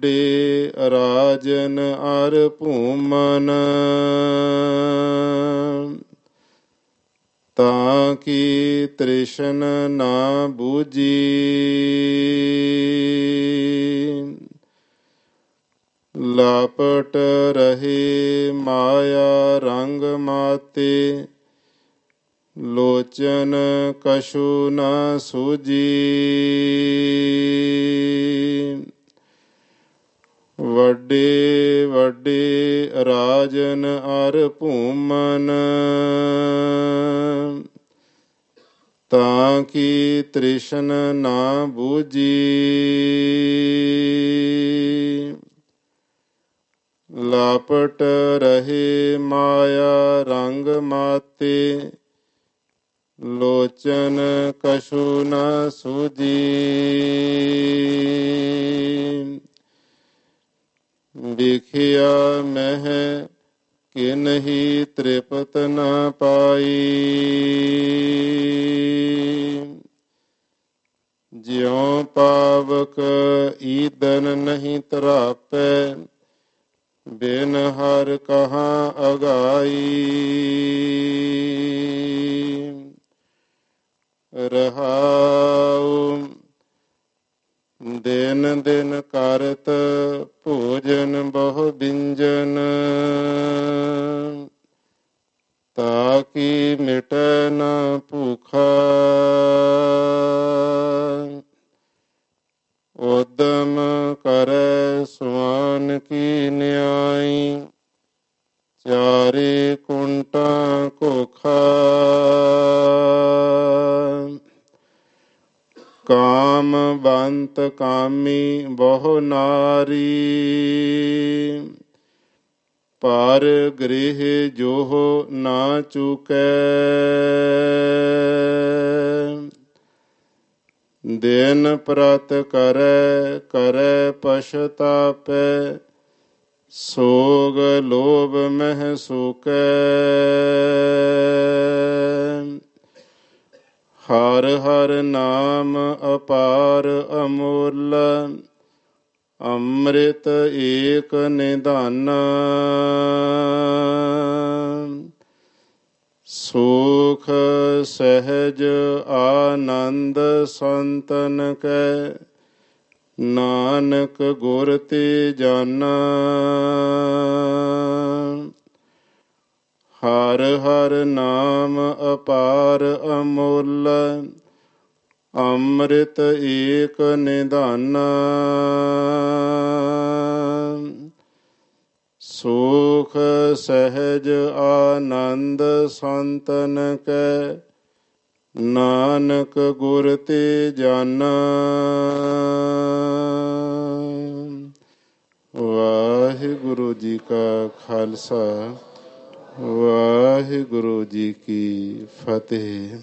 ਵੱਡੇ ਰਾਜਨ ਅਰ ਭੂਮਨ। ਤਾਂ ਕੀ ਤ੍ਰਿਸ਼ਨ ਨਾ ਬੂਜੀ ਲਾਪਟ ਰਹੇ ਮਾਇਆ ਰੰਗ ਮਾਤੇ, ਲੋਚਨ ਕਛੂ ਨਾ ਸੂਜੀ ਵੱਡੇ ਵੱਡੇ ਰਾਜਨ ਅਰ ਭੂਮਨ। ਤਾਂ ਕੀ ਤ੍ਰਿਸ਼ਨ ਨਾ ਬੂਜੀ ਲਾਪਟ ਰਹੇ ਮਾਇਆ ਰੰਗ ਮਾਤੇ, ਲੋਚਨ ਕਛੂ ਨਾ ਸੁਜੀ ਵਿਖਿਆ ਮਹਿ ਕਿ ਨਹੀਂ ਤ੍ਰਿਪਤ ਨਾ ਪਾਈ। ਜਿਉ ਪਾਵਕ ਈਦਨ ਨਹੀਂ ਤਰਾਪੈ, ਬਿਨ ਹਰ ਕਹਾ ਅਗਾਈ। ਰਹਾਉ ਦਿਨ ਦਿਨ ਕਰਤ ਭੋਜਨ ਬਹੁ ਬਿੰਜਨ। ਤਾਕੀ ਮਿਟੈ ਨਾ ਭੂਖਾ। ਕਾਮ ਬੰਤ ਕਾਮੀ ਬਹੁ ਨਾਰੀ। ਪਰ ਗ੍ਰਹਿ ਜੋ ਨਾ ਚੁਕੈ। ਦਿਨ ਪ੍ਰਤ ਕਰੈ ਕਰੈ ਪਛਤਾਪੈ। ਸੋਗ ਲੋਭ ਮਹਿ ਸੁਕੈ। ਹਰ ਹਰ ਨਾਮ ਅਪਾਰ ਅਮੋਲ, ਅੰਮ੍ਰਿਤ ਏਕ ਨਿਧਾਨ। ਸੁਖ ਸਹਿਜ ਆਨੰਦ ਸੰਤਨ ਕੈ, ਨਾਨਕ ਗੁਰ ਤੇ ਜਾਨਾ। ਹਰ ਹਰ ਨਾਮ ਅਪਾਰ ਅਮੋਲ, ਅੰਮ੍ਰਿਤ ਏਕ ਨਿਧਾਨ। ਸੁਖ ਸਹਿਜ ਆਨੰਦ ਸੰਤਨ ਕੈ, ਨਾਨਕ ਗੁਰ ਤੇ ਜਾਨਾ। ਵਾਹਿਗੁਰੂ ਜੀ ਕਾ ਖਾਲਸਾ। ਵਾਹਿਗੁਰੂ ਜੀ ਕੀ ਫਤਿਹ।